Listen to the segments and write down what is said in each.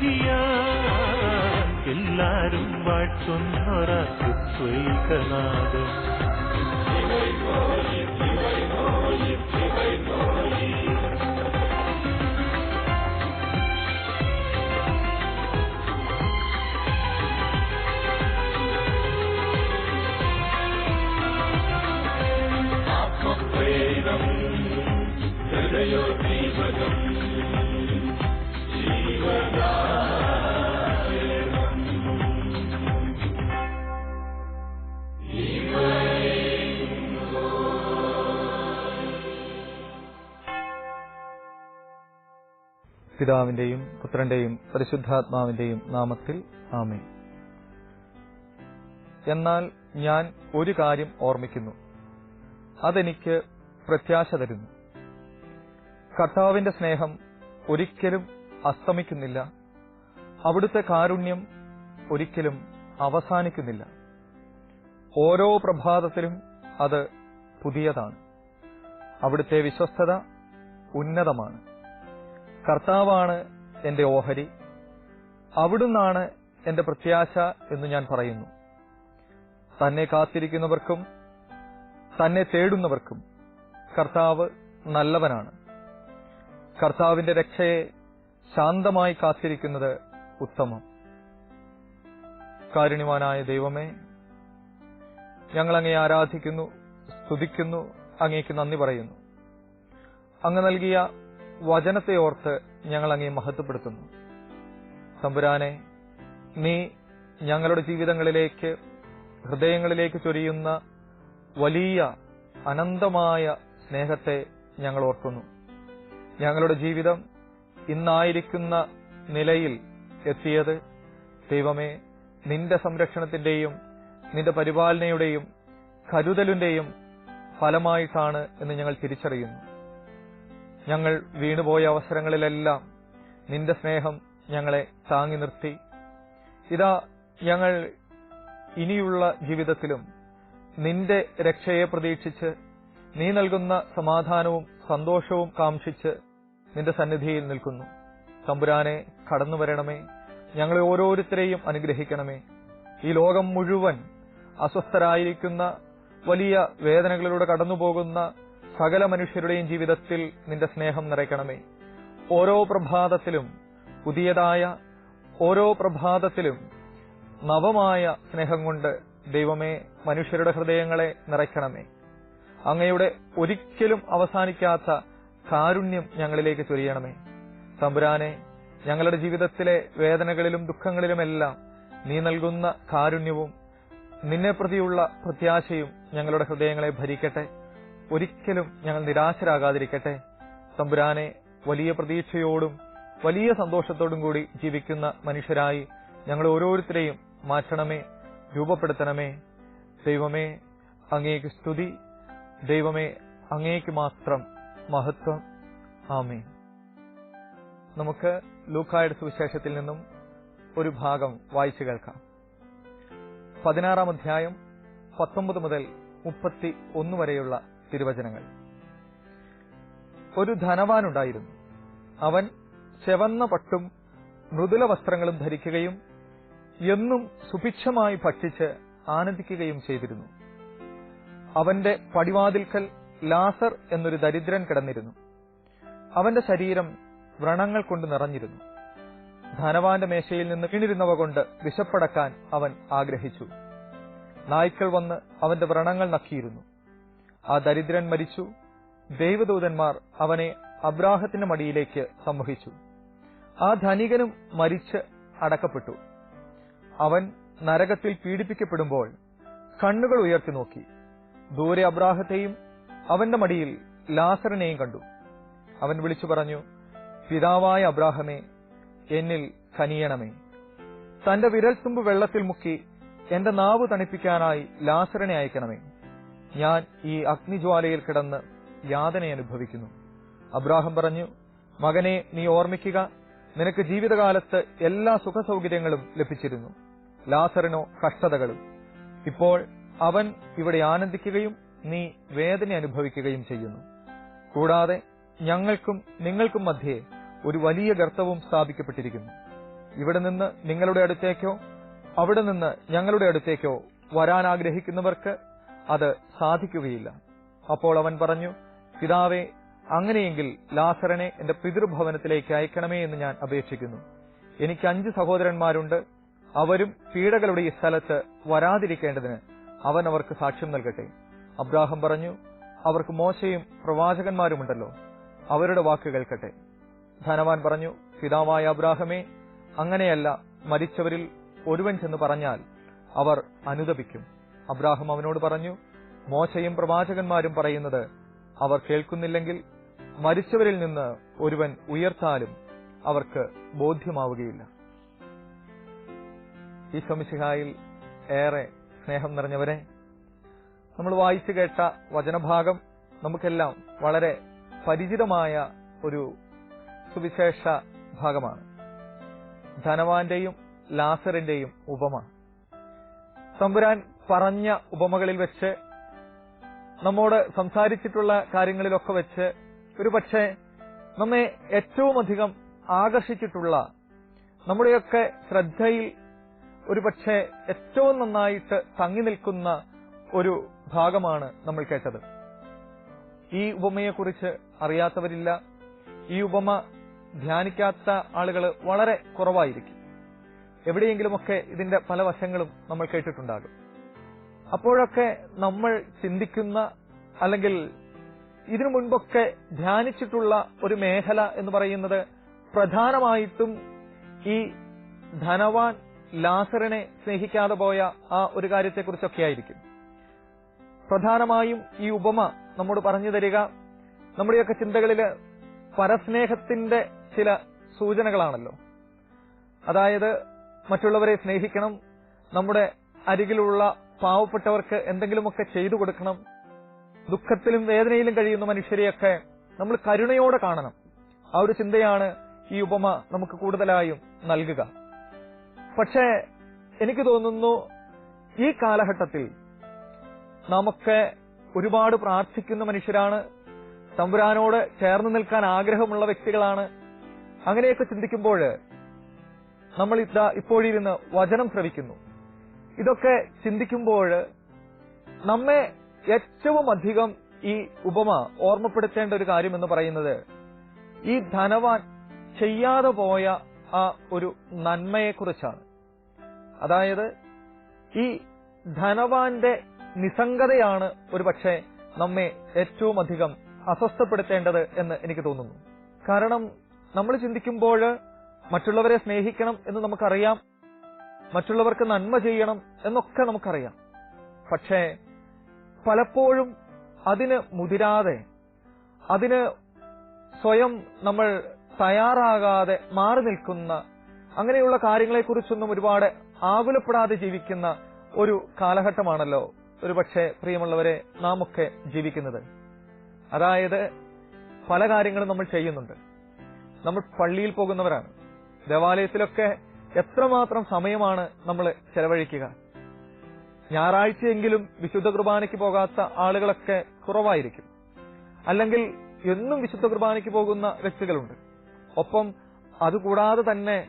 ഗീതിയ എല്ലാരും വാഴ്ത്തുന്നൊരത്വൈകനാദം പിതാവിന്റെയും പുത്രന്റെയും പരിശുദ്ധാത്മാവിന്റെയും നാമത്തിൽ ആമേ എന്നാൽ ഞാൻ ഒരു കാര്യം ഓർമ്മിക്കുന്നു. അതെനിക്ക് പ്രത്യാശ തരുന്നു. കർത്താവിന്റെ സ്നേഹം ഒരിക്കലും അസ്തമിക്കുന്നില്ല. അവിടുത്തെ കാരുണ്യം ഒരിക്കലും അവസാനിക്കുന്നില്ല. ഓരോ പ്രഭാതത്തിലും അത് പുതിയതാണ്. അവിടുത്തെ വിശ്വസ്തത ഉന്നതമാണ്. കർത്താവാണ് എന്റെ ഓഹരി. അവിടുന്നാണ് എന്റെ പ്രത്യാശ എന്ന് ഞാൻ പറയുന്നു. തന്നെ കാത്തിരിക്കുന്നവർക്കും തന്നെ തേടുന്നവർക്കും കർത്താവ് നല്ലവനാണ്. കർത്താവിന്റെ രക്ഷയെ ശാന്തമായി കാത്തിരിക്കുന്നത് ഉത്തമം. കാരുണ്യവാനായ ദൈവമേ ഞങ്ങൾ അങ്ങേ ആരാധിക്കുന്നു സ്തുതിക്കുന്നു അങ്ങേക്ക് നന്ദി പറയുന്നു. അങ്ങ് നൽകിയ വചനത്തെ ഓർത്ത് ഞങ്ങൾ അങ്ങേ മഹത്വപ്പെടുത്തുന്നു. തമ്പുരാനെ നീ ഞങ്ങളുടെ ജീവിതങ്ങളിലേക്ക് ഹൃദയങ്ങളിലേക്ക് ചൊരിയുന്ന വലിയ അനന്തമായ സ്നേഹത്തെ ഞങ്ങൾ ഓർക്കുന്നു. ഞങ്ങളുടെ ജീവിതം ഇന്നായിരിക്കുന്ന നിലയിൽ എത്തിയത് ദൈവമേ നിന്റെ സംരക്ഷണത്തിന്റെയും നിന്റെ പരിപാലനയുടെയും കരുതലിന്റെയും ഫലമായിട്ടാണ് എന്ന് ഞങ്ങൾ തിരിച്ചറിയുന്നു. ഞങ്ങൾ വീണുപോയ അവസരങ്ങളിലെല്ലാം നിന്റെ സ്നേഹം ഞങ്ങളെ താങ്ങി നിർത്തി. ഇതാ ഞങ്ങൾ ഇനിയുള്ള ജീവിതത്തിലും നിന്റെ രക്ഷയെ പ്രതീക്ഷിച്ച് നീ നൽകുന്ന സമാധാനവും സന്തോഷവും കാംക്ഷിച്ച് നിന്റെ സന്നിധിയിൽ നിൽക്കുന്നു. തമ്പുരാനെ കടന്നു വരണമേ. ഞങ്ങളെ ഓരോരുത്തരെയും അനുഗ്രഹിക്കണമേ. ഈ ലോകം മുഴുവൻ അസ്വസ്ഥരായിരിക്കുന്ന വലിയ വേദനകളിലൂടെ കടന്നുപോകുന്ന സകല മനുഷ്യരുടെയും ജീവിതത്തിൽ നിന്റെ സ്നേഹം നിറയ്ക്കണമേ. ഓരോ പ്രഭാതത്തിലും പുതിയതായ ഓരോ പ്രഭാതത്തിലും നവമായ സ്നേഹം കൊണ്ട് ദൈവമേ മനുഷ്യരുടെ ഹൃദയങ്ങളെ നിറയ്ക്കണമേ. അങ്ങയുടെ ഒരിക്കലും അവസാനിക്കാത്ത കാരുണ്യം ഞങ്ങളിലേക്ക് ചൊരിയണമേ. തമ്പുരാനെ ഞങ്ങളുടെ ജീവിതത്തിലെ വേദനകളിലും ദുഃഖങ്ങളിലുമെല്ലാം നീ നൽകുന്ന കാരുണ്യവും നിന്നെ പ്രതിയുള്ള പ്രത്യാശയും ഞങ്ങളുടെ ഹൃദയങ്ങളെ ഭരിക്കട്ടെ. ഒരിക്കലും ഞങ്ങൾ നിരാശരാകാതിരിക്കട്ടെ. തമ്പുരാനെ വലിയ പ്രതീക്ഷയോടും വലിയ സന്തോഷത്തോടും കൂടി ജീവിക്കുന്ന മനുഷ്യരായി ഞങ്ങൾ ഓരോരുത്തരെയും മാറ്റണമേ രൂപപ്പെടുത്തണമേ. ദൈവമേ അങ്ങേക്ക് സ്തുതി. ദൈവമേ അങ്ങേക്ക് മാത്രം മഹത്വം. ആമേ നമുക്ക് ലൂക്കായുടെ സുവിശേഷത്തിൽ നിന്നും ഒരു ഭാഗം വായിച്ചു കേൾക്കാം. പതിനാറാം അധ്യായം പത്തൊമ്പത് മുതൽ മുപ്പത്തി ഒന്ന് വരെയുള്ള തിരുവചനങ്ങൾ. ഒരു ധനവാനുണ്ടായിരുന്നു. അവൻ ചെവന്ന പട്ടും മൃദുല വസ്ത്രങ്ങളും ധരിക്കുകയും എന്നും സുഭിക്ഷമായി ഭക്ഷിച്ച് ആനന്ദിക്കുകയും ചെയ്തിരുന്നു. അവന്റെ പടിവാതിൽക്കൽ ലാസർ എന്നൊരു ദരിദ്രൻ കിടന്നിരുന്നു. അവന്റെ ശരീരം വ്രണങ്ങൾ കൊണ്ട് നിറഞ്ഞിരുന്നു. ധനവാന്റെ മേശയിൽ നിന്ന് വീണിരുന്നവ കൊണ്ട് വിശപ്പടക്കാൻ അവൻ ആഗ്രഹിച്ചു. നായ്ക്കൾ വന്ന് അവന്റെ വ്രണങ്ങൾ നക്കിയിരുന്നു. ആ ദരിദ്രൻ മരിച്ചു. ദൈവദൂതന്മാർ അവനെ അബ്രാഹത്തിന്റെ മടിയിലേക്ക് സംവഹിച്ചു ആ ധനികനും മരിച്ച് അടക്കപ്പെട്ടു. അവൻ നരകത്തിൽ പീഡിപ്പിക്കപ്പെടുമ്പോൾ കണ്ണുകൾ ഉയർത്തി നോക്കി. ദൂരെ അബ്രാഹത്തെയും അവന്റെ മടിയിൽ ലാസറിനെയും കണ്ടു. അവൻ വിളിച്ചു പറഞ്ഞു പിതാവായ അബ്രാഹമേ എന്നിൽ കനിയണമേ. തന്റെ വിരൽത്തുമ്പ് വെള്ളത്തിൽ മുക്കി എന്റെ നാവ് തണുപ്പിക്കാനായി ലാസറിനെ അയക്കണമേ. ഞാൻ ഈ അഗ്നിജ്വാലയിൽ കിടന്ന് യാതന അനുഭവിക്കുന്നു. അബ്രാഹം പറഞ്ഞു മകനെ നീ ഓർമ്മിക്കുക നിനക്ക് ജീവിതകാലത്ത് എല്ലാ സുഖസൗകര്യങ്ങളും ലഭിച്ചിരുന്നു ലാസറിനോ കഷ്ടതകളും. ഇപ്പോൾ അവൻ ഇവിടെ ആനന്ദിക്കുകയും നീ വേദന അനുഭവിക്കുകയും ചെയ്യുന്നു. കൂടാതെ ഞങ്ങൾക്കും നിങ്ങൾക്കും മധ്യേ ഒരു വലിയ ഗർത്തവും സ്ഥാപിക്കപ്പെട്ടിരിക്കുന്നു. ഇവിടെ നിന്ന് നിങ്ങളുടെ അടുത്തേക്കോ അവിടെ നിന്ന് ഞങ്ങളുടെ അടുത്തേക്കോ വരാൻ ആഗ്രഹിക്കുന്നവർക്ക് അത് സാധിക്കുകയില്ല. അപ്പോൾ അവൻ പറഞ്ഞു പിതാവെ അങ്ങനെയെങ്കിൽ ലാസറിനെ എന്റെ പിതൃഭവനത്തിലേക്ക് അയക്കണമേ എന്ന് ഞാൻ അപേക്ഷിക്കുന്നു. എനിക്ക് അഞ്ച് സഹോദരന്മാരുണ്ട്. അവരും പീഡകളുടെ ഈ സ്ഥലത്ത് വരാതിരിക്കേണ്ടതിന് അവൻ അവർക്ക് സാക്ഷ്യം നൽകട്ടെ. അബ്രാഹം പറഞ്ഞു അവർക്ക് മോശയും പ്രവാചകന്മാരുമുണ്ടല്ലോ. അവരുടെ വാക്ക് കേൾക്കട്ടെ. ധനവാൻ പറഞ്ഞു പിതാവായ അബ്രാഹമേ അങ്ങനെയല്ല മരിച്ചവരിൽ ഒരുവൻ ചെന്ന് പറഞ്ഞാൽ അവർ അനുദപിക്കും. അബ്രാഹം അവനോട് പറഞ്ഞു മോശയും പ്രവാചകന്മാരും പറയുന്നത് അവർ കേൾക്കുന്നില്ലെങ്കിൽ മരിച്ചവരിൽ നിന്ന് ഒരുവൻ ഉയർത്താലും അവർക്ക് ബോധ്യമാവുകയില്ല. ഈ സംശയായിൽ ഏറെ സ്നേഹം നിറഞ്ഞവരെ നമ്മൾ വായിച്ചു കേട്ട വചനഭാഗം നമുക്കെല്ലാം വളരെ പരിചിതമായ ഒരു സുവിശേഷ ഭാഗമാണ്. ധനവാന്റെയും ലാസറിന്റെയും ഉപമ. തമ്പുരാൻ പറഞ്ഞ ഉപമകളിൽ വെച്ച് നമ്മോട് സംസാരിച്ചിട്ടുള്ള കാര്യങ്ങളിലൊക്കെ വെച്ച് ഒരു പക്ഷേ നമ്മെ ഏറ്റവും അധികം ആകർഷിച്ചിട്ടുള്ള നമ്മുടെയൊക്കെ ശ്രദ്ധയിൽ ഒരുപക്ഷെ ഏറ്റവും നന്നായിട്ട് തങ്ങി നിൽക്കുന്ന ഒരു ഭാഗമാണ് നമ്മൾ കേട്ടത്. ഈ ഉപമയെക്കുറിച്ച് അറിയാത്തവരില്ല. ഈ ഉപമ ധ്യാനിക്കാത്ത ആളുകൾ വളരെ കുറവായിരിക്കും. എവിടെയെങ്കിലുമൊക്കെ ഇതിന്റെ പല വശങ്ങളും നമ്മൾ കേട്ടിട്ടുണ്ടാകും. അപ്പോഴൊക്കെ നമ്മൾ ചിന്തിക്കുന്ന അല്ലെങ്കിൽ ഇതിനു മുൻപൊക്കെ ധ്യാനിച്ചിട്ടുള്ള ഒരു മേഖല എന്ന് പറയുന്നത് പ്രധാനമായിട്ടും ഈ ധനവാൻ ലാസറിനെ സ്നേഹിക്കാതെ പോയ ആ ഒരു കാര്യത്തെക്കുറിച്ചൊക്കെ ആയിരിക്കും. പ്രധാനമായും ഈ ഉപമ നമ്മോട് പറഞ്ഞു തരിക നമ്മുടെയൊക്കെ ചിന്തകളിൽ പരസ്നേഹത്തിന്റെ ചില സൂചനകളാണല്ലോ. അതായത് മറ്റുള്ളവരെ സ്നേഹിക്കണം നമ്മുടെ അരികിലുള്ള പാവപ്പെട്ടവർക്ക് എന്തെങ്കിലുമൊക്കെ ചെയ്തു കൊടുക്കണം ദുഃഖത്തിലും വേദനയിലും കഴിയുന്ന മനുഷ്യരെയൊക്കെ നമ്മൾ കരുണയോടെ കാണണം. ആ ഒരു ചിന്തയാണ് ഈ ഉപമ നമുക്ക് കൂടുതലായും നൽകുക. പക്ഷേ എനിക്ക് തോന്നുന്നു ഈ കാലഘട്ടത്തിൽ നമുക്ക് ഒരുപാട് പ്രാർത്ഥിക്കുന്ന മനുഷ്യരാണ് തമ്പുരാനോട് ചേർന്ന് നിൽക്കാൻ ആഗ്രഹമുള്ള വ്യക്തികളാണ്. അങ്ങനെയൊക്കെ ചിന്തിക്കുമ്പോൾ നമ്മൾ ഇതാ ഇപ്പോഴിരുന്ന് വചനം ശ്രവിക്കുന്നു. ഇതൊക്കെ ചിന്തിക്കുമ്പോൾ നമ്മെ ഏറ്റവും അധികം ഈ ഉപമ ഓർമ്മപ്പെടുത്തേണ്ട ഒരു കാര്യം എന്ന് പറയുന്നത് ഈ ധനവാൻ ചെയ്യാതെ പോയ ആ ഒരു നന്മയെക്കുറിച്ചാണ്. അതായത് ഈ ധനവാന്റെ നിസംഗതയാണ് ഒരു പക്ഷേ നമ്മെ ഏറ്റവും അധികം അസ്വസ്ഥപ്പെടുത്തേണ്ടത് എന്ന് എനിക്ക് തോന്നുന്നു. കാരണം നമ്മൾ ചിന്തിക്കുമ്പോൾ മറ്റുള്ളവരെ സ്നേഹിക്കണം എന്ന് നമുക്കറിയാം മറ്റുള്ളവർക്ക് നന്മ ചെയ്യണം എന്നൊക്കെ നമുക്കറിയാം. പക്ഷേ പലപ്പോഴും അതിന് മുതിരാതെ അതിന് സ്വയം നമ്മൾ തയ്യാറാകാതെ മാറി നിൽക്കുന്ന അങ്ങനെയുള്ള കാര്യങ്ങളെക്കുറിച്ചൊന്നും ഒരുപാട് ആകുലപ്പെടാതെ ജീവിക്കുന്ന ഒരു കാലഘട്ടമാണല്ലോ ഒരു പക്ഷേ പ്രിയമുള്ളവരെ നാം ഒക്കെ ജീവിക്കുന്നത്. അതായത് പല കാര്യങ്ങളും നമ്മൾ ചെയ്യുന്നുണ്ട്. നമ്മൾ പള്ളിയിൽ പോകുന്നവരാണ്. ദേവാലയത്തിലൊക്കെ എത്രമാത്രം സമയമാണ് നമ്മൾ ചെലവഴിക്കുക? ഞായറാഴ്ചയെങ്കിലും വിശുദ്ധ കുർബാനയ്ക്ക് പോകാത്ത ആളുകളൊക്കെ കുറവായിരിക്കും. അല്ലെങ്കിൽ എന്നും വിശുദ്ധ കുർബാനയ്ക്ക് പോകുന്ന വ്യക്തികളുണ്ട്. ഒപ്പം അതുകൂടാതെ തന്നെ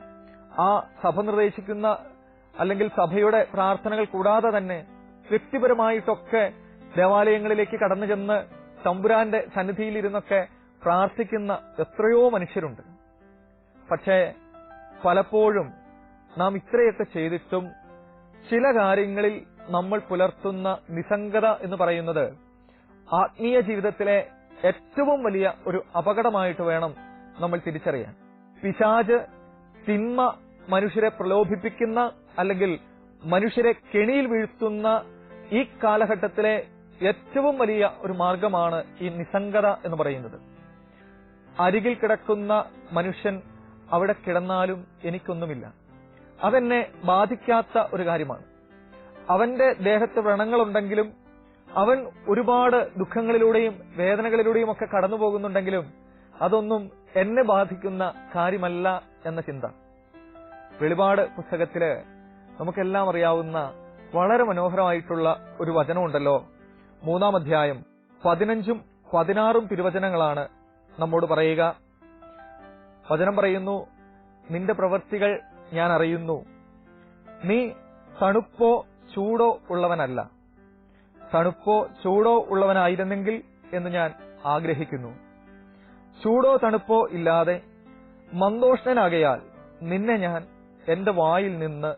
ആ സഭ നിർദ്ദേശിക്കുന്ന അല്ലെങ്കിൽ സഭയുടെ പ്രാർത്ഥനകൾ കൂടാതെ തന്നെ വ്യക്തിപരമായിട്ടൊക്കെ ദേവാലയങ്ങളിലേക്ക് കടന്നു ചെന്ന് തമ്പുരാന്റെ സന്നിധിയിലിരുന്നൊക്കെ പ്രാർത്ഥിക്കുന്ന എത്രയോ മനുഷ്യരുണ്ട്. പക്ഷേ പലപ്പോഴും നാം ഇത്രയൊക്കെ ചെയ്തിട്ടും ചില കാര്യങ്ങളിൽ നമ്മൾ പുലർത്തുന്ന നിസംഗത എന്ന് പറയുന്നത് ആത്മീയ ജീവിതത്തിലെ ഏറ്റവും വലിയ ഒരു അപകടമായിട്ട് വേണം നമ്മൾ തിരിച്ചറിയാൻ. പിശാജ് തിന്മ മനുഷ്യരെ പ്രലോഭിപ്പിക്കുന്ന അല്ലെങ്കിൽ മനുഷ്യരെ കെണിയിൽ വീഴ്ത്തുന്ന ഈ കാലഘട്ടത്തിലെ ഏറ്റവും വലിയ ഒരു മാർഗമാണ് ഈ നിസംഗത എന്ന് പറയുന്നത്. അരികിൽ കിടക്കുന്ന മനുഷ്യൻ അവിടെ കിടന്നാലും എനിക്കൊന്നുമില്ല. അതെന്നെ ബാധിക്കാത്ത ഒരു കാര്യമാണ്. അവന്റെ ദേഹത്ത് വ്രണങ്ങളുണ്ടെങ്കിലും അവൻ ഒരുപാട് ദുഃഖങ്ങളിലൂടെയും വേദനകളിലൂടെയും ഒക്കെ കടന്നു പോകുന്നുണ്ടെങ്കിലും അതൊന്നും എന്നെ ബാധിക്കുന്ന കാര്യമല്ല എന്ന ചിന്ത. വെളിപാട് പുസ്തകത്തിൽ നമുക്കെല്ലാം അറിയാവുന്ന വളരെ മനോഹരമായിട്ടുള്ള ഒരു വചനമുണ്ടല്ലോ. മൂന്നാം അധ്യായം പതിനഞ്ചും പതിനാറും തിരുവചനങ്ങളാണ് നമ്മോട് പറയുക. വചനം പറയുന്നു നിന്റെ പ്രവൃത്തികൾ ഞാൻ അറിയുന്നു. നീ തണുപ്പോ ചൂടോ ഉള്ളവനല്ല. തണുപ്പോ ചൂടോ ഉള്ളവനായിരുന്നെങ്കിൽ എന്ന് ഞാൻ ആഗ്രഹിക്കുന്നു. ചൂടോ തണുപ്പോ ഇല്ലാതെ മന്ദോഷ്ണനാകയാൽ നിന്നെ ഞാൻ എന്റെ വായിൽ നിന്ന്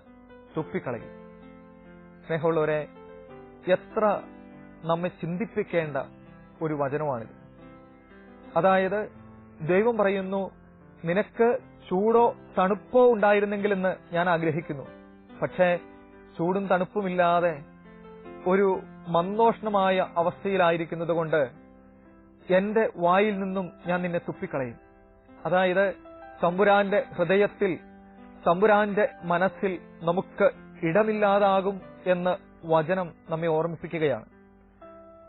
തുപ്പിക്കളയും. സ്നേഹമുള്ളവരെ എത്ര നമ്മെ ചിന്തിപ്പിക്കേണ്ട ഒരു വചനമാണിത്. അതായത് ദൈവം പറയുന്നു നിനക്ക് ചൂടോ തണുപ്പോ ഉണ്ടായിരുന്നെങ്കിലെന്ന് ഞാൻ ആഗ്രഹിക്കുന്നു. പക്ഷേ ചൂടും തണുപ്പുമില്ലാതെ ഒരു മന്ദോഷണമായ അവസ്ഥയിലായിരിക്കുന്നത് കൊണ്ട് എന്റെ വായിൽ നിന്നും ഞാൻ നിന്നെ തുപ്പിക്കളയും. അതായത് തമ്പുരാന്റെ ഹൃദയത്തിൽ തമ്പുരാന്റെ മനസ്സിൽ നമുക്ക് ഇടമില്ലാതാകും എന്ന് വചനം നമ്മെ ഓർമ്മിപ്പിക്കുകയാണ്.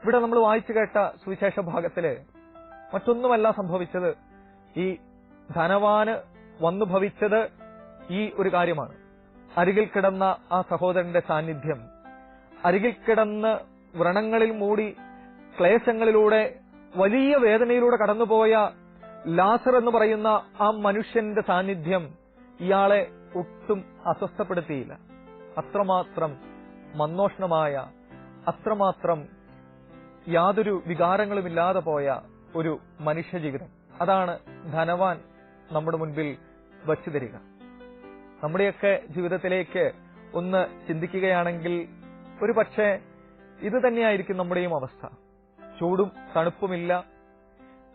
ഇവിടെ നമ്മൾ വായിച്ചു കേട്ട സുവിശേഷ ഭാഗത്തിൽ മറ്റൊന്നുമല്ല സംഭവിച്ചത്. ഈ ധനവാന് വന്നു ഭവിച്ചത് ഈ ഒരു കാര്യമാണ്. അരികിൽ കിടന്ന ആ സഹോദരന്റെ സാന്നിധ്യം. അരികിൽ കിടന്ന് വ്രണങ്ങളിൽ മൂടി ക്ലേശങ്ങളിലൂടെ വലിയ വേദനയിലൂടെ കടന്നുപോയ ലാസർ എന്ന് പറയുന്ന ആ മനുഷ്യന്റെ സാന്നിധ്യം ഇയാളെ ഒട്ടും അസ്വസ്ഥപ്പെടുത്തിയില്ല. അത്രമാത്രം മന്നോഷ്ണമായ അത്രമാത്രം യാതൊരു വികാരങ്ങളുമില്ലാതെ പോയ ഒരു മനുഷ്യജീവിതം. അതാണ് ധനവാൻ നമ്മുടെ മുൻപിൽ വച്ചു തരിക. നമ്മുടെയൊക്കെ ജീവിതത്തിലേക്ക് ഒന്ന് ചിന്തിക്കുകയാണെങ്കിൽ ഒരു പക്ഷേ ഇത് തന്നെയായിരിക്കും നമ്മുടെയും അവസ്ഥ. ചൂടും തണുപ്പുമില്ല.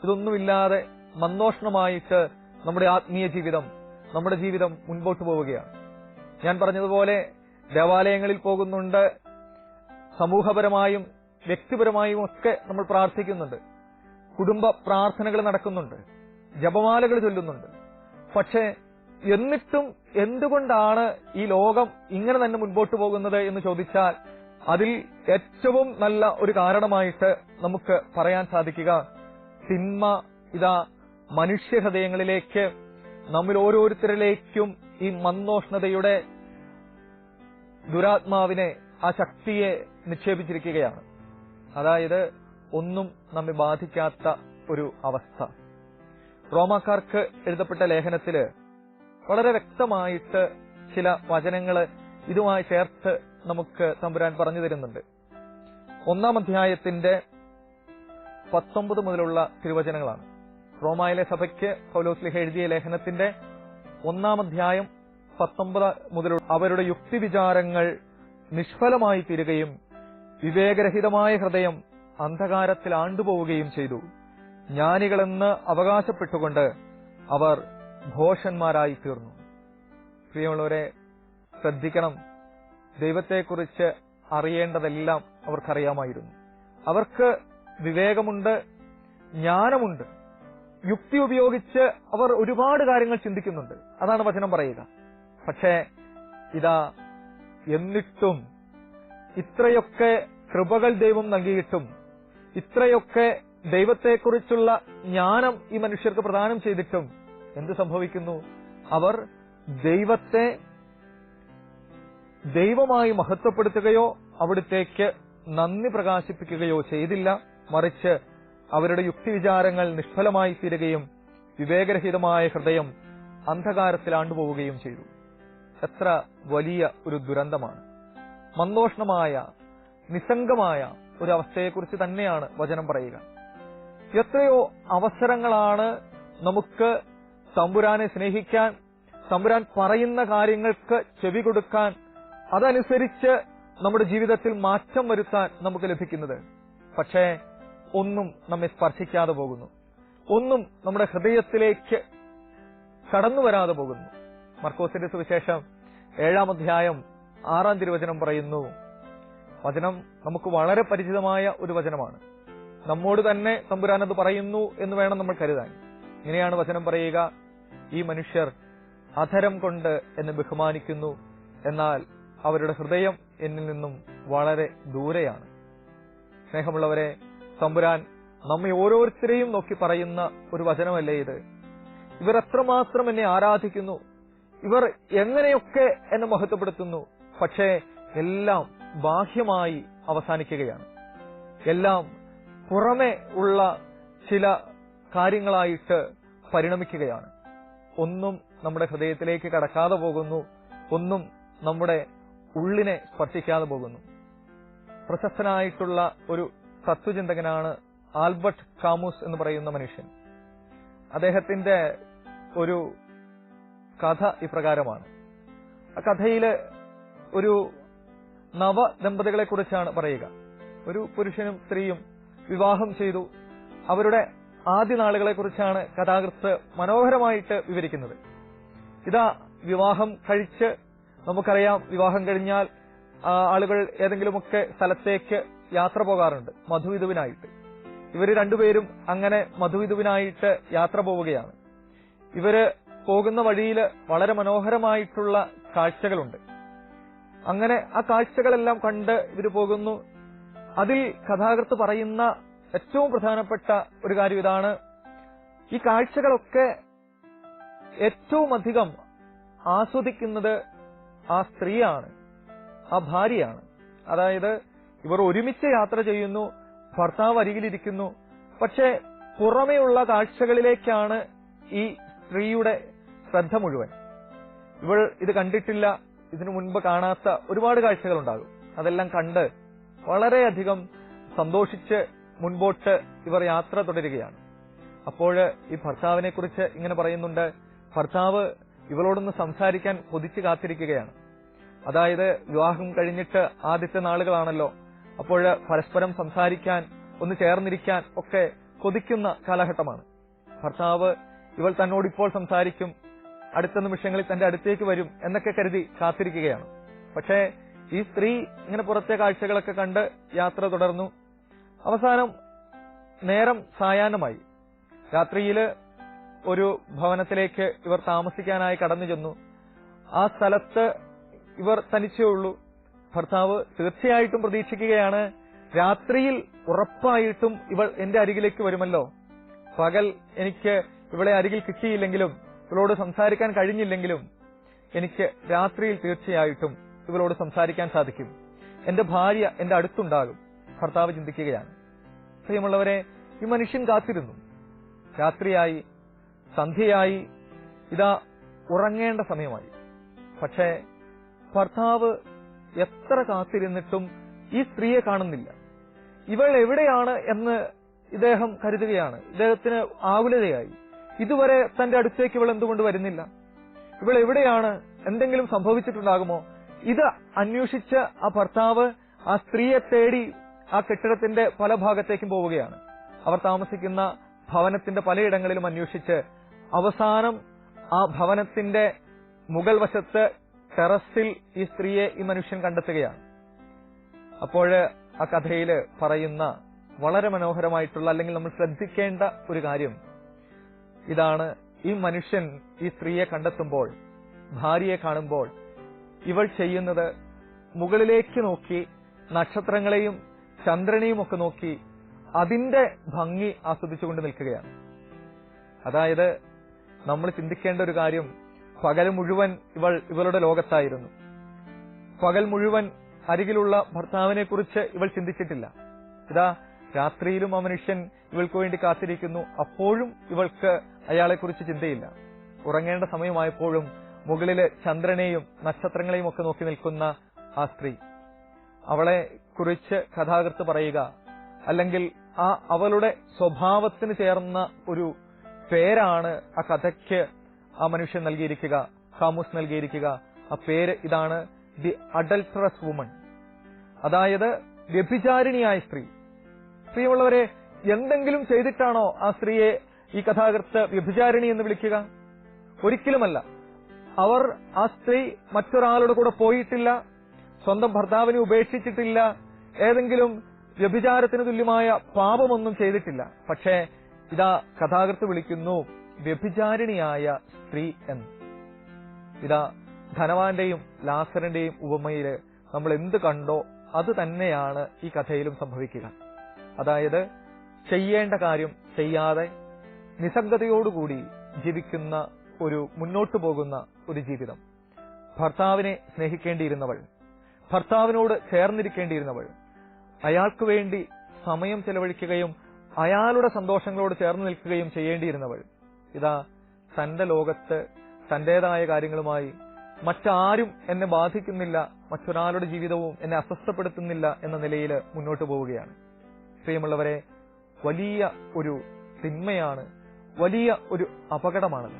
ഇതൊന്നുമില്ലാതെ മന്ദോഷണമായിട്ട് നമ്മുടെ ആത്മീയ ജീവിതം നമ്മുടെ ജീവിതം മുൻപോട്ട് പോവുകയാണ്. ഞാൻ പറഞ്ഞതുപോലെ ദേവാലയങ്ങളിൽ പോകുന്നുണ്ട്. സമൂഹപരമായും വ്യക്തിപരമായും ഒക്കെ നമ്മൾ പ്രാർത്ഥിക്കുന്നുണ്ട്. കുടുംബ പ്രാർത്ഥനകൾ നടക്കുന്നുണ്ട്. ജപമാലകൾ ചൊല്ലുന്നുണ്ട്. പക്ഷേ എന്നിട്ടും എന്തുകൊണ്ടാണ് ഈ ലോകം ഇങ്ങനെ തന്നെ മുൻപോട്ട് പോകുന്നത് എന്ന് ചോദിച്ചാൽ അതിൽ ഏറ്റവും നല്ല ഒരു കാരണമായിട്ട് നമുക്ക് പറയാൻ സാധിക്കുക തിന്മ ഇതാ മനുഷ്യ ഹൃദയങ്ങളിലേക്ക് നമ്മിൽ ഓരോരുത്തരിലേക്കും ഈ മന്ദോഷ്ണതയുടെ ദുരാത്മാവിനെ ആ ശക്തിയെ നിക്ഷേപിച്ചിരിക്കുകയാണ്. അതായത് ഒന്നും നമ്മെ ബാധിക്കാത്ത ഒരു അവസ്ഥ. റോമാക്കാർക്ക് എഴുതപ്പെട്ട ലേഖനത്തിൽ വളരെ വ്യക്തമായിട്ട് ചില വചനങ്ങൾ ഇതുമായി ചേർത്ത് നമുക്ക് തമ്പുരാൻ പറഞ്ഞു തരുന്നുണ്ട്. ഒന്നാം അധ്യായത്തിന്റെ പത്തൊമ്പത് മുതലുള്ള തിരുവചനങ്ങളാണ്. റോമായിലെ സഭയ്ക്ക് പൗലോസ്ലിഹ എഴുതിയ ലേഖനത്തിന്റെ ഒന്നാം അധ്യായം പത്തൊമ്പത് മുതൽ അവരുടെ യുക്തി വിചാരങ്ങൾ നിഷ്ഫലമായി തീരുകയും വിവേകരഹിതമായ ഹൃദയം അന്ധകാരത്തിൽ ആണ്ടുപോവുകയും ചെയ്തു. ജ്ഞാനികളെന്ന് അവകാശപ്പെട്ടുകൊണ്ട് അവർ ഘോഷന്മാരായി തീർന്നു. പ്രിയമുള്ളവരെ ശ്രദ്ധിക്കണം. ദൈവത്തെക്കുറിച്ച് അറിയേണ്ടതെല്ലാം അവർക്കറിയാമായിരുന്നു. അവർക്ക് വിവേകമുണ്ട് ജ്ഞാനമുണ്ട്. യുക്തി ഉപയോഗിച്ച് അവർ ഒരുപാട് കാര്യങ്ങൾ ചിന്തിക്കുന്നുണ്ട്. അതാണ് വചനം പറയുക. പക്ഷേ ഇതാ എന്നിട്ടും ഇത്രയൊക്കെ കൃപകൾ ദൈവം നൽകിയിട്ടും ഇത്രയൊക്കെ ദൈവത്തെക്കുറിച്ചുള്ള ജ്ഞാനം ഈ മനുഷ്യർക്ക് പ്രദാനം ചെയ്തിട്ടും എന്ത് സംഭവിക്കുന്നു? അവർ ദൈവത്തെ ദൈവമായി മഹത്വപ്പെടുത്തുകയോ അവിടുത്തേക്ക് നന്ദി പ്രകാശിപ്പിക്കുകയോ ചെയ്തില്ല. മറിച്ച് അവരുടെ യുക്തിവിചാരങ്ങൾ നിഷ്ഫലമായി തീരുകയും വിവേകരഹിതമായ ഹൃദയം അന്ധകാരത്തിലാണ്ടുപോവുകയും ചെയ്തു. എത്ര വലിയ ഒരു ദുരന്തമാണ്. മന്ദോഷണമായ നിസ്സംഗമായ ഒരു അവസ്ഥയെക്കുറിച്ച് തന്നെയാണ് വചനം പറയുക. എത്രയോ അവസരങ്ങളാണ് നമുക്ക് തമ്പുരാനെ സ്നേഹിക്കാൻ തമ്പുരാൻ പറയുന്ന കാര്യങ്ങൾക്ക് ചെവി കൊടുക്കാൻ അതനുസരിച്ച് നമ്മുടെ ജീവിതത്തിൽ മാറ്റം വരുത്താൻ നമുക്ക് ലഭിക്കുന്നത്. പക്ഷേ ഒന്നും നമ്മെ സ്പർശിക്കാതെ പോകുന്നു. ഒന്നും നമ്മുടെ ഹൃദയത്തിലേക്ക് കടന്നു വരാതെ പോകുന്നു. മർക്കോസിന്റെ സുവിശേഷം ഏഴാം അധ്യായം ആറാം തിരുവചനം പറയുന്നു. വചനം നമുക്ക് വളരെ പരിചിതമായ ഒരു വചനമാണ്. നമ്മോട് തന്നെ തമ്പുരാൻ അത് പറയുന്നു എന്ന് വേണം നമ്മൾ കരുതാൻ. ഇങ്ങനെയാണ് വചനം പറയുക ഈ മനുഷ്യർ അധരം കൊണ്ട് എന്നെ ബഹുമാനിക്കുന്നു. എന്നാൽ അവരുടെ ഹൃദയം എന്നിൽ നിന്നും വളരെ ദൂരെയാണ്. സ്നേഹമുള്ളവരെ തമ്പുരാൻ നമ്മെ ഓരോരുത്തരെയും നോക്കി പറയുന്ന ഒരു വചനമല്ലേ ഇത്. ഇവർ എത്രമാത്രം എന്നെ ആരാധിക്കുന്നു. ഇവർ എങ്ങനെയൊക്കെ എന്നെ മഹത്വപ്പെടുത്തുന്നു. പക്ഷേ എല്ലാം ബാഹ്യമായി അവസാനിക്കുകയാണ്. എല്ലാം പുറമെ ഉള്ള ചില കാര്യങ്ങളായിട്ട് പരിണമിക്കുകയാണ്. ഒന്നും നമ്മുടെ ഹൃദയത്തിലേക്ക് കടക്കാതെ പോകുന്നു. ഒന്നും നമ്മുടെ ഉള്ളിനെ സ്പർശിക്കാതെ പോകുന്നു. പ്രശസ്തനായിട്ടുള്ള ഒരു തത്വചിന്തകനാണ് ആൽബർട്ട് കാമൂസ് എന്ന് പറയുന്ന മനുഷ്യൻ. അദ്ദേഹത്തിന്റെ ഒരു കഥ ഇപ്രകാരമാണ്. ആ കഥയിൽ ഒരു നവ ദമ്പതികളെ കുറിച്ചാണ് പറയുക. ഒരു പുരുഷനും സ്ത്രീയും വിവാഹം ചെയ്തു. അവരുടെ ആദ്യ നാളുകളെ കുറിച്ചാണ് കഥാകൃത്ത് മനോഹരമായിട്ട് വിവരിക്കുന്നത്. ഇതാ വിവാഹം കഴിച്ച് നമുക്കറിയാം വിവാഹം കഴിഞ്ഞാൽ ആളുകൾ ഏതെങ്കിലുമൊക്കെ സ്ഥലത്തേക്ക് യാത്ര പോകാറുണ്ട് മധുവിധുവിനായിട്ട് ഇവർ രണ്ടുപേരും അങ്ങനെ മധുവിധുവിനായിട്ട് യാത്ര പോവുകയാണ്. ഇവർ പോകുന്ന വഴിയിൽ വളരെ മനോഹരമായിട്ടുള്ള കാഴ്ചകളുണ്ട്. അങ്ങനെ ആ കാഴ്ചകളെല്ലാം കണ്ട് ഇവർ പോകുന്നു. അതിൽ കഥാകൃത്ത് പറയുന്ന ഏറ്റവും പ്രധാനപ്പെട്ട ഒരു കാര്യം ഇതാണ്. ഈ കാഴ്ചകളൊക്കെ ഏറ്റവും അധികം ആസ്വദിക്കുന്നത് ആ സ്ത്രീയാണ് ആ ഭാര്യയാണ്. അതായത് ഇവർ ഒരുമിച്ച് യാത്ര ചെയ്യുന്നു ഭർത്താവ് അരികിലിരിക്കുന്നു. പക്ഷെ പുറമെയുള്ള കാഴ്ചകളിലേക്കാണ് ഈ സ്ത്രീയുടെ ശ്രദ്ധ മുഴുവൻ. ഇവൾ ഇത് കണ്ടിട്ടില്ല ഇതിനു മുൻപ് കാണാത്ത ഒരുപാട് കാഴ്ചകളുണ്ടാകും. അതെല്ലാം കണ്ട് വളരെയധികം സന്തോഷിച്ച് മുൻപോട്ട് ഇവർ യാത്ര തുടരുകയാണ്. അപ്പോൾ ഈ ഭർത്താവിനെ കുറിച്ച് ഇങ്ങനെ പറയുന്നുണ്ട് ഭർത്താവ് ഇവളോടൊന്ന് സംസാരിക്കാൻ കൊതിച്ചു കാത്തിരിക്കുകയാണ്. അതായത് വിവാഹം കഴിഞ്ഞിട്ട് ആദ്യത്തെ നാളുകളാണല്ലോ. അപ്പോൾ പരസ്പരം സംസാരിക്കാൻ ഒന്ന് ചേർന്നിരിക്കാൻ ഒക്കെ കൊതിക്കുന്ന കാലഘട്ടമാണ്. ഭർത്താവ് ഇവൾ തന്നോട് ഇപ്പോൾ സംസാരിക്കും അടുത്ത നിമിഷങ്ങളിൽ തന്റെ അടുത്തേക്ക് വരും എന്നൊക്കെ കരുതി കാത്തിരിക്കുകയാണ്. പക്ഷേ ഈ സ്ത്രീ ഇങ്ങനെ പുറത്തെ കാഴ്ചകളൊക്കെ കണ്ട് യാത്ര തുടർന്നു. അവസാനം നേരം സായാഹ്നമായി. രാത്രിയിൽ ഒരു ഭവനത്തിലേക്ക് ഇവർ താമസിക്കാനായി കടന്നു ചെന്നു. ആ സ്ഥലത്ത് ഇവർ തനിച്ചേ ഉള്ളൂ. ഭർത്താവ് തീർച്ചയായിട്ടും പ്രതീക്ഷിക്കുകയാണ് രാത്രിയിൽ ഉറപ്പായിട്ടും ഇവൾ എന്റെ അരികിലേക്ക് വരുമല്ലോ. പകൽ എനിക്ക് ഇവളെ അരികിൽ കിട്ടിയില്ലെങ്കിലും ഇവളോട് സംസാരിക്കാൻ കഴിഞ്ഞില്ലെങ്കിലും എനിക്ക് രാത്രിയിൽ തീർച്ചയായിട്ടും ഇവളോട് സംസാരിക്കാൻ സാധിക്കും. എന്റെ ഭാര്യ എന്റെ അടുത്തുണ്ടാകും. ഭർത്താവ് ചിന്തിക്കുകയാണ്. പ്രിയമുള്ളവരെ ഈ മനുഷ്യൻ കാത്തിരുന്നു. രാത്രിയായി സന്ധ്യയായി ഇതാ ഉറങ്ങേണ്ട സമയമായി. പക്ഷേ ഭർത്താവ് എത്ര കാത്തിരുന്നിട്ടും ഈ സ്ത്രീയെ കാണുന്നില്ല. ഇവൾ എവിടെയാണ് എന്ന് ഇദ്ദേഹം കരുതുകയാണ്. ഇദ്ദേഹത്തിന് ആകുലതയായി. ഇതുവരെ തന്റെ അടുത്തേക്ക് ഇവൾ എന്തുകൊണ്ട് വരുന്നില്ല? ഇവൾ എവിടെയാണ്? എന്തെങ്കിലും സംഭവിച്ചിട്ടുണ്ടാകുമോ? ഇത് അന്വേഷിച്ച ആ ഭർത്താവ് ആ സ്ത്രീയെ തേടി ആ കെട്ടിടത്തിന്റെ പല ഭാഗത്തേക്കും പോവുകയാണ്. അവർ താമസിക്കുന്ന ഭവനത്തിന്റെ പലയിടങ്ങളിലും അന്വേഷിച്ച് അവസാനം ആ ഭവനത്തിന്റെ മുകൾ വശത്ത് ടെറസിൽ ഈ സ്ത്രീയെ ഈ മനുഷ്യൻ കണ്ടെത്തുകയാണ്. അപ്പോൾ ആ കഥയിൽ പറയുന്ന വളരെ മനോഹരമായിട്ടുള്ള അല്ലെങ്കിൽ നമ്മൾ ശ്രദ്ധിക്കേണ്ട ഒരു കാര്യം. ഇതാണ് ഈ മനുഷ്യൻ ഈ സ്ത്രീയെ കണ്ടെത്തുമ്പോൾ ഭാര്യയെ കാണുമ്പോൾ ഇവൾ ചെയ്യുന്നത് മുകളിലേക്ക് നോക്കി നക്ഷത്രങ്ങളെയും ചന്ദ്രനെയും ഒക്കെ നോക്കി അതിന്റെ ഭംഗി ആസ്വദിച്ചുകൊണ്ട് നിൽക്കുകയാണ്. അതായത് നമ്മൾ ചിന്തിക്കേണ്ട ഒരു കാര്യം പകൽ മുഴുവൻ ഇവൾ ഇവളുടെ ലോകത്തായിരുന്നു. പകൽ മുഴുവൻ അരികിലുള്ള ഭർത്താവിനെ കുറിച്ച് ഇവൾ ചിന്തിച്ചിട്ടില്ല. ഇതാ രാത്രിയിലും ആ മനുഷ്യൻ ഇവൾക്ക് വേണ്ടി കാത്തിരിക്കുന്നു. അപ്പോഴും ഇവൾക്ക് അയാളെ കുറിച്ച് ചിന്തയില്ല. ഉറങ്ങേണ്ട സമയമായപ്പോഴും മുകളിലെ ചന്ദ്രനെയും നക്ഷത്രങ്ങളെയും ഒക്കെ നോക്കി നിൽക്കുന്ന ആ സ്ത്രീ. അവളെ കുറിച്ച് കഥാകൃത്ത് പറയുക. അല്ലെങ്കിൽ ആ അവളുടെ സ്വഭാവത്തിന് ചേർന്ന ഒരു പേരാണ് ആ കഥയ്ക്ക് ആ മനുഷ്യൻ നൽകിയിരിക്കുക ഹാമൂസ് നൽകിയിരിക്കുക. ആ പേര് ഇതാണ് ദി അഡൽട്രസ് വുമൺ. അതായത് വ്യഭിചാരിണിയായ സ്ത്രീ. പ്രിയമുള്ളവരെ എന്തെങ്കിലും ചെയ്തിട്ടാണോ ആ സ്ത്രീയെ ഈ കഥാകൃത്ത് വ്യഭിചാരിണി എന്ന് വിളിക്കുക? ഒരിക്കലുമല്ല. അവർ ആ സ്ത്രീ മറ്റൊരാളുടെ കൂടെ പോയിട്ടില്ല. സ്വന്തം ഭർത്താവിനെ ഉപേക്ഷിച്ചിട്ടില്ല. ഏതെങ്കിലും വ്യഭിചാരത്തിന് തുല്യമായ പാപമൊന്നും ചെയ്തിട്ടില്ല. പക്ഷേ ഇതാ കഥാകൃത്ത് വിളിക്കുന്നു വ്യഭിചാരിണിയായ സ്ത്രീ എന്ന്. ഇതാ ധനവാന്റെയും ലാസറിന്റെയും ഉപമയിൽ നമ്മൾ എന്ത് കണ്ടോ അത് തന്നെയാണ് ഈ കഥയിലും സംഭവിക്കുക. അതായത് ചെയ്യേണ്ട കാര്യം ചെയ്യാതെ നിസംഗതയോടുകൂടി ജീവിക്കുന്ന ഒരു മുന്നോട്ടു പോകുന്ന ഒരു ജീവിതം. ഭർത്താവിനെ സ്നേഹിക്കേണ്ടിയിരുന്നവൾ ഭർത്താവിനോട് ചേർന്നിരിക്കേണ്ടിയിരുന്നവൾ. അയാൾക്കു വേണ്ടി സമയം ചെലവഴിക്കുകയും അയാളുടെ സന്തോഷങ്ങളോട് ചേർന്ന് നിൽക്കുകയും ചെയ്യേണ്ടിയിരുന്നവൾ. ഇതാ തന്റെ ലോകത്ത് തന്റേതായ കാര്യങ്ങളുമായി മറ്റാരും എന്നെ ബാധിക്കുന്നില്ല മറ്റൊരാളുടെ ജീവിതവും എന്നെ അസ്വസ്ഥപ്പെടുത്തുന്നില്ല എന്ന നിലയിൽ മുന്നോട്ട് പോവുകയാണ്. പ്രിയമുള്ളവരെ വലിയ ഒരു തിന്മയാണ് വലിയ ഒരു അപകടമാണത്.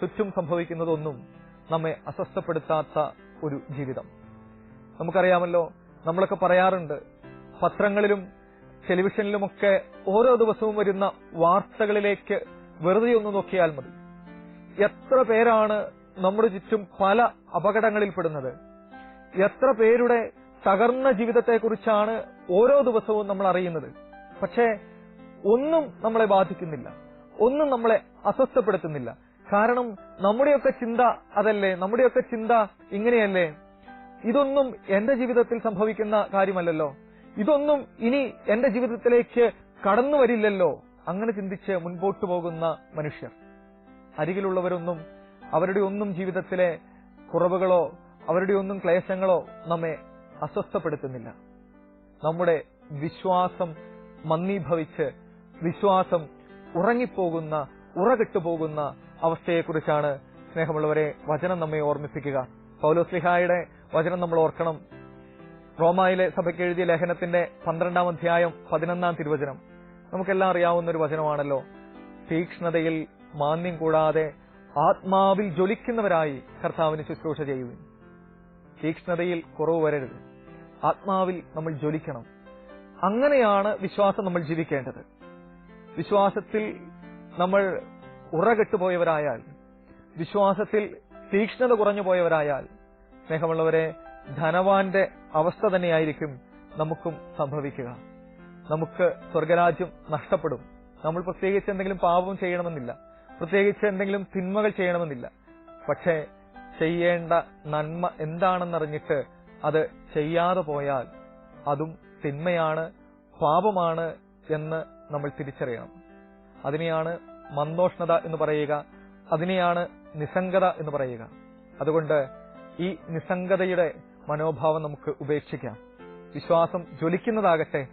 ചുറ്റും സംഭവിക്കുന്നതൊന്നും നമ്മെ അസ്വസ്ഥപ്പെടുത്താത്ത ഒരു ജീവിതം. നമുക്കറിയാമല്ലോ നമ്മളൊക്കെ പറയാറുണ്ട് പത്രങ്ങളിലും ടെലിവിഷനിലുമൊക്കെ ഓരോ ദിവസവും വരുന്ന വാർത്തകളിലേക്ക് വെറുതെ ഒന്ന് നോക്കിയാൽ മതി. എത്ര പേരാണ് നമ്മുടെ ചുറ്റും പല അപകടങ്ങളിൽപ്പെടുന്നത്? എത്ര പേരുടെ തകർന്ന ജീവിതത്തെക്കുറിച്ചാണ് ഓരോ ദിവസവും നമ്മൾ അറിയുന്നത്? പക്ഷേ ഒന്നും നമ്മളെ ബാധിക്കുന്നില്ല. ഒന്നും നമ്മളെ അസ്വസ്ഥപ്പെടുത്തുന്നില്ല. കാരണം നമ്മുടെയൊക്കെ ചിന്ത അതല്ലേ? നമ്മുടെയൊക്കെ ചിന്ത ഇങ്ങനെയല്ലേ? ഇതൊന്നും എന്റെ ജീവിതത്തിൽ സംഭവിക്കുന്ന കാര്യമല്ലല്ലോ. ഇതൊന്നും ഇനി എന്റെ ജീവിതത്തിലേക്ക് കടന്നു വരില്ലല്ലോ. അങ്ങനെ ചിന്തിച്ച് മുൻപോട്ടു പോകുന്ന മനുഷ്യർ. അരികിലുള്ളവരൊന്നും അവരുടെ ഒന്നും ജീവിതത്തിലെ കുറവുകളോ അവരുടെ ഒന്നും ക്ലേശങ്ങളോ നമ്മെ അസ്വസ്ഥപ്പെടുത്തുന്നില്ല. നമ്മുടെ വിശ്വാസം മന്ദീഭവിച്ച് വിശ്വാസം ഉറങ്ങിപ്പോകുന്ന ഉറകിട്ടുപോകുന്ന അവസ്ഥയെക്കുറിച്ചാണ് സ്നേഹമുള്ളവരെ വചനം നമ്മെ ഓർമ്മിപ്പിക്കുക. പൗലോസ്ലിഹായുടെ വചനം നമ്മൾ ഓർക്കണം. റോമായിലെ സഭയ്ക്ക് എഴുതിയ ലേഖനത്തിന്റെ പന്ത്രണ്ടാം അധ്യായം പതിനൊന്നാം തിരുവചനം. നമുക്കെല്ലാം അറിയാവുന്ന ഒരു വചനമാണല്ലോ. തീക്ഷ്ണതയിൽ മാന്യം കൂടാതെ ആത്മാവിൽ ജ്വലിക്കുന്നവരായി കർത്താവിന് ശുശ്രൂഷ ചെയ്യുവിൻ. തീക്ഷ്ണതയിൽ കുറവ് വരരുത്. ആത്മാവിൽ നമ്മൾ ജ്വലിക്കണം. അങ്ങനെയാണ് വിശ്വാസം നമ്മൾ ജീവിക്കേണ്ടത്. വിശ്വാസത്തിൽ നമ്മൾ ഉറകെട്ടുപോയവരായാൽ വിശ്വാസത്തിൽ തീക്ഷ്ണത കുറഞ്ഞു പോയവരായാൽ സ്നേഹമുള്ളവരെ ധനവാന്റെ അവസ്ഥ തന്നെയായിരിക്കും നമുക്കും സംഭവിക്കുക. നമുക്ക് സ്വർഗരാജ്യം നഷ്ടപ്പെടും. നമ്മൾ പ്രത്യേകിച്ച് എന്തെങ്കിലും പാപം ചെയ്യണമെന്നില്ല. പ്രത്യേകിച്ച് എന്തെങ്കിലും തിന്മകൾ ചെയ്യണമെന്നില്ല. പക്ഷേ ചെയ്യേണ്ട നന്മ എന്താണെന്നറിഞ്ഞിട്ട് അത് ചെയ്യാതെ പോയാൽ അതും തിന്മയാണ് പാപമാണ് എന്ന് നമ്മൾ തിരിച്ചറിയണം. അതിനെയാണ് മന്ദോഷ്ണത എന്ന് പറയുക. അതിനെയാണ് നിസ്സംഗത എന്ന് പറയുക. അതുകൊണ്ട് ഈ നിസ്സംഗതയുടെ മനോഭാവം നമുക്ക് ഉപേക്ഷിക്കാം. വിശ്വാസം ജ്വലിക്കുന്നതാകട്ടെ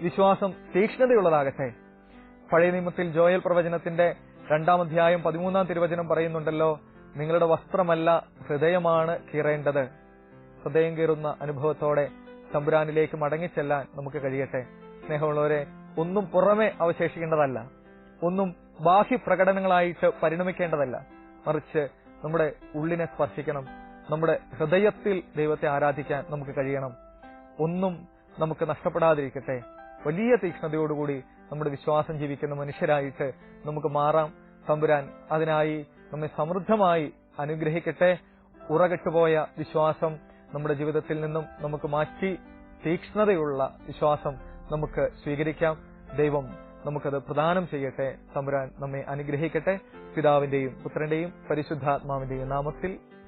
വിശ്വാസം തീക്ഷ്ണതയുള്ളതാകട്ടെ. പഴയ നിയമത്തിൽ ജോയൽ പ്രവചനത്തിന്റെ രണ്ടാം അധ്യായം പതിമൂന്നാം തിരുവചനം പറയുന്നുണ്ടല്ലോ നിങ്ങളുടെ വസ്ത്രമല്ല ഹൃദയമാണ് കീറേണ്ടത്. ഹൃദയം കീറുന്ന അനുഭവത്തോടെ തമ്പുരാനിലേക്ക് മടങ്ങിച്ചെല്ലാൻ നമുക്ക് കഴിയട്ടെ. സ്നേഹമുള്ളവരെ ഒന്നും പുറമെ അവശേഷിക്കേണ്ടതല്ല. ഒന്നും ബാഹ്യ പ്രകടനങ്ങളായിട്ട് പരിണമിക്കേണ്ടതല്ല. മറിച്ച് നമ്മുടെ ഉള്ളിനെ സ്പർശിക്കണം. നമ്മുടെ ഹൃദയത്തിൽ ദൈവത്തെ ആരാധിക്കാൻ നമുക്ക് കഴിയണം. ഒന്നും നമുക്ക് നഷ്ടപ്പെടാതിരിക്കട്ടെ. വലിയ തീക്ഷ്ണതയോടുകൂടി നമ്മുടെ വിശ്വാസം ജീവിക്കുന്ന മനുഷ്യരായിട്ട് നമുക്ക് മാറാം തമ്പുരാൻ. അതിനായി നമ്മെ സമൃദ്ധമായി അനുഗ്രഹിക്കട്ടെ. ഉറകെട്ടുപോയ വിശ്വാസം നമ്മുടെ ജീവിതത്തിൽ നിന്നും നമുക്ക് മാറ്റി തീക്ഷ്ണതയുള്ള വിശ്വാസം നമുക്ക് സ്വീകരിക്കാം. ദൈവം നമുക്കത് പ്രദാനം ചെയ്യട്ടെ. തമ്പുരാൻ നമ്മെ അനുഗ്രഹിക്കട്ടെ. പിതാവിന്റെയും പുത്രന്റെയും പരിശുദ്ധാത്മാവിന്റെയും നാമത്തിൽ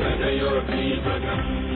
like a European dragon.